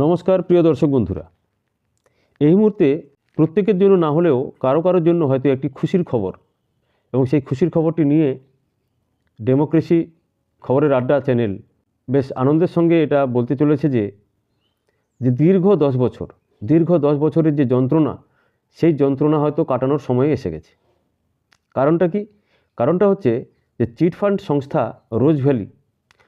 নমস্কার, প্রিয় দর্শক বন্ধুরা। এই মুহূর্তে প্রত্যেকের জন্য না হলেও কারও কারোর জন্য হয়তো একটি খুশির খবর এবং সেই খুশির খবরটি নিয়ে ডেমোক্রেসি খবরের আড্ডা চ্যানেল বেশ আনন্দের সঙ্গে এটা বলতে চলেছে যে যে দীর্ঘ দশ বছর, দীর্ঘ দশ বছরের যে যন্ত্রণা, সেই যন্ত্রণা হয়তো কাটানোর সময় এসে গেছে। কারণটা কি? কারণটা হচ্ছে যে চিটফান্ড সংস্থা রোজ ভ্যালি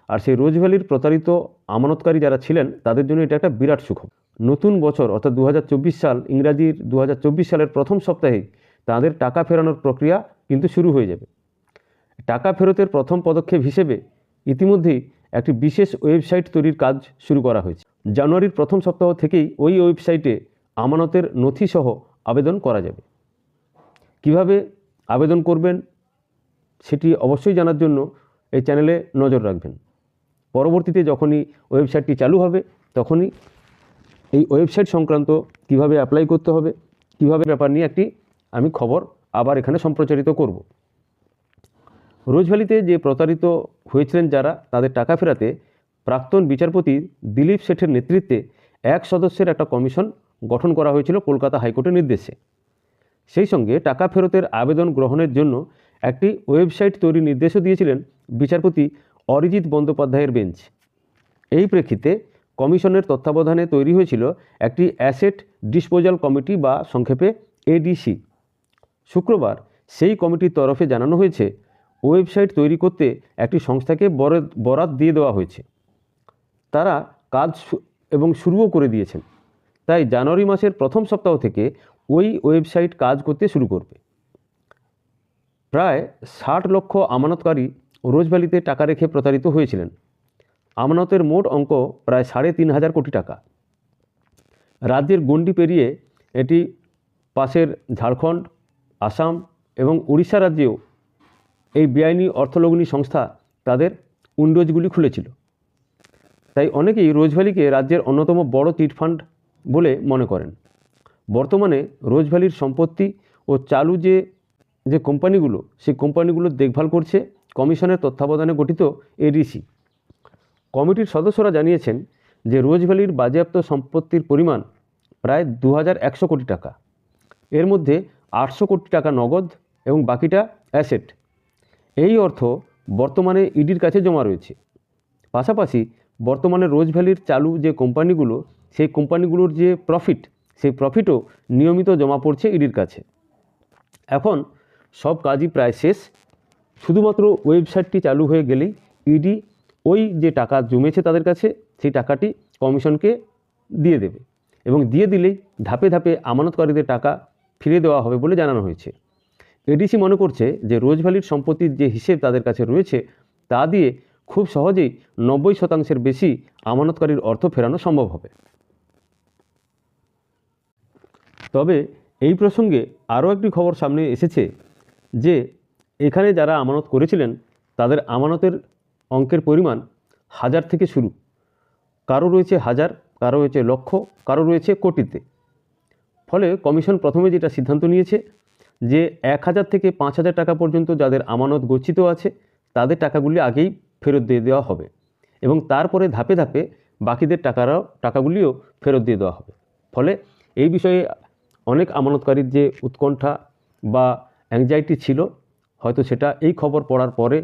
আর সেই রোজ ভ্যালির প্রতারিত আমানতকারী যারা ছিলেন, তাদের জন্য এটা একটা বিরাট সুখবর। নতুন বছর, অর্থাৎ দু হাজার চব্বিশ সাল, ইংরাজির দু হাজার চব্বিশ সালের প্রথম সপ্তাহেই তাদের টাকা ফেরানোর প্রক্রিয়া কিন্তু শুরু হয়ে যাবে। টাকা ফেরতের প্রথম পদক্ষেপ হিসেবে ইতিমধ্যেই একটি বিশেষ ওয়েবসাইট তৈরির কাজ শুরু করা হয়েছে। জানুয়ারির প্রথম সপ্তাহ থেকেই ওই ওয়েবসাইটে আমানতের নথিসহ আবেদন করা যাবে। কীভাবে আবেদন করবেন, সেটি অবশ্যই জানার জন্য এই চ্যানেলে নজর রাখবেন। পরবর্তীতে যখনই ওয়েবসাইটটি চালু হবে, তখনই এই ওয়েবসাইট সংক্রান্ত কীভাবে অ্যাপ্লাই করতে হবে, কীভাবে ব্যাপার নিয়ে একটি আমি খবর আবার এখানে সম্প্রচারিত করব। রোজভ্যালিতে যে প্রতারিত হয়েছিলেন যারা, তাদের টাকা ফেরাতে প্রাক্তন বিচারপতি দিলীপ শেঠের নেতৃত্বে এক সদস্যের একটা কমিশন গঠন করা হয়েছিল কলকাতা হাইকোর্টের নির্দেশে। সেই সঙ্গে টাকা ফেরতের আবেদন গ্রহণের জন্য একটি ওয়েবসাইট তৈরির নির্দেশও দিয়েছিলেন বিচারপতি অরিজিৎ বন্দ্যোপাধ্যায়ের বেঞ্চ। এই প্রেক্ষিতে কমিশনের তত্ত্বাবধানে তৈরি হয়েছিল একটি অ্যাসেট ডিসপোজাল কমিটি বা সংক্ষেপে এডিসি। শুক্রবার সেই কমিটির তরফে জানানো হয়েছে, ওয়েবসাইট তৈরি করতে একটি সংস্থাকে বরাত দিয়ে দেওয়া হয়েছে। তারা কাজ এবং শুরুও করে দিয়েছেন। তাই জানুয়ারি মাসের প্রথম সপ্তাহ থেকে ওই ওয়েবসাইট কাজ করতে শুরু করবে। প্রায় ষাট লক্ষ আমানতকারী রোজভ্যালিতে টাকা রেখে প্রতারিত হয়েছিলেন। আমানতের মোট অঙ্ক প্রায় সাড়ে তিন হাজার কোটি টাকা। রাজ্যের গণ্ডি পেরিয়ে এটি পাশের ঝাড়খণ্ড, আসাম এবং উড়িষ্যা রাজ্যেও এই বেআইনি অর্থলগ্নি সংস্থা তাদের উইন্ডোজগুলি খুলেছিল। তাই অনেকেই রোজভ্যালিকে রাজ্যের অন্যতম বড় চিটফান্ড বলে মনে করেন। বর্তমানে রোজভ্যালির সম্পত্তি ও চালু যে যে কোম্পানিগুলো, সেই কোম্পানিগুলোর দেখভাল করছে কমিশনের তত্ত্বাবধানে গঠিত এডিসি কমিটির সদস্যরা জানিয়েছেন যে রোজভ্যালির বাজেয়াপ্ত সম্পত্তির পরিমাণ প্রায় দু হাজার একশো কোটি টাকা। এর মধ্যে আটশো কোটি টাকা নগদ এবং বাকিটা অ্যাসেট। এই অর্থ বর্তমানে ইডির কাছে জমা রয়েছে। পাশাপাশি বর্তমানে রোজ ভ্যালির চালু যে কোম্পানিগুলো, সেই কোম্পানিগুলোর যে প্রফিট, সেই প্রফিটও নিয়মিত জমা পড়ছে ইডির কাছে। এখন সব কাজই প্রায় শেষ। শুধুমাত্র ওয়েবসাইটটি চালু হয়ে গেলেই ইডি ওই যে টাকা জমেছে তাদের কাছে, সেই টাকাটি কমিশনকে দিয়ে দেবে এবং দিয়ে দিলেই ধাপে ধাপে আমানতকারীদের টাকা ফিরিয়ে দেওয়া হবে বলে জানানো হয়েছে। এডিসি মনে করছে যে রোজভ্যালির সম্পত্তির যে হিসেব তাদের কাছে রয়েছে, তা দিয়ে খুব সহজেই নব্বই শতাংশের বেশি আমানতকারীর অর্থ ফেরানো সম্ভব হবে। তবে এই প্রসঙ্গে আরও একটি খবর সামনে এসেছে যে এখানে যারা আমানত করেছিলেন, তাদের আমানতের অঙ্কের পরিমাণ হাজার থেকে শুরু। কারও রয়েছে হাজার, কারও রয়েছে লক্ষ, কারও রয়েছে কোটিতে। ফলে কমিশন প্রথমে যেটা সিদ্ধান্ত নিয়েছে, যে এক হাজার থেকে পাঁচ হাজার টাকা পর্যন্ত যাদের আমানত গচ্ছিত আছে, তাদের টাকাগুলি আগেই ফেরত দিয়ে দেওয়া হবে এবং তারপরে ধাপে ধাপে বাকিদের টাকারাও, টাকাগুলিও ফেরত দিয়ে দেওয়া হবে। ফলে এই বিষয়ে অনেক আমানতকারীর যে উৎকণ্ঠা বা অ্যাংজাইটি ছিল হয়তো সেটা এই খবর পড়ার পরে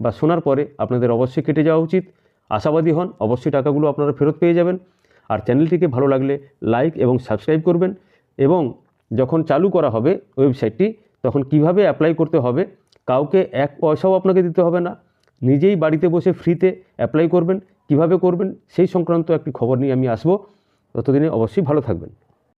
বা শোনার পরে আপনাদের অবশ্যই কেটে যাওয়া উচিত। আশাবাদী হন, অবশ্যই টাকাগুলো আপনারা ফেরত পেয়ে যাবেন। আর চ্যানেলটিকে ভালো লাগলে লাইক এবং সাবস্ক্রাইব করবেন এবং যখন চালু করা হবে ওয়েবসাইটটি, তখন কীভাবে অ্যাপ্লাই করতে হবে, কাউকে এক পয়সাও আপনাকে দিতে হবে না। নিজেই বাড়িতে বসে ফ্রিতে অ্যাপ্লাই করবেন, কীভাবে করবেন সেই সংক্রান্ত একটি খবর নিয়ে আমি আসব। ততদিনে অবশ্যই ভালো থাকবেন।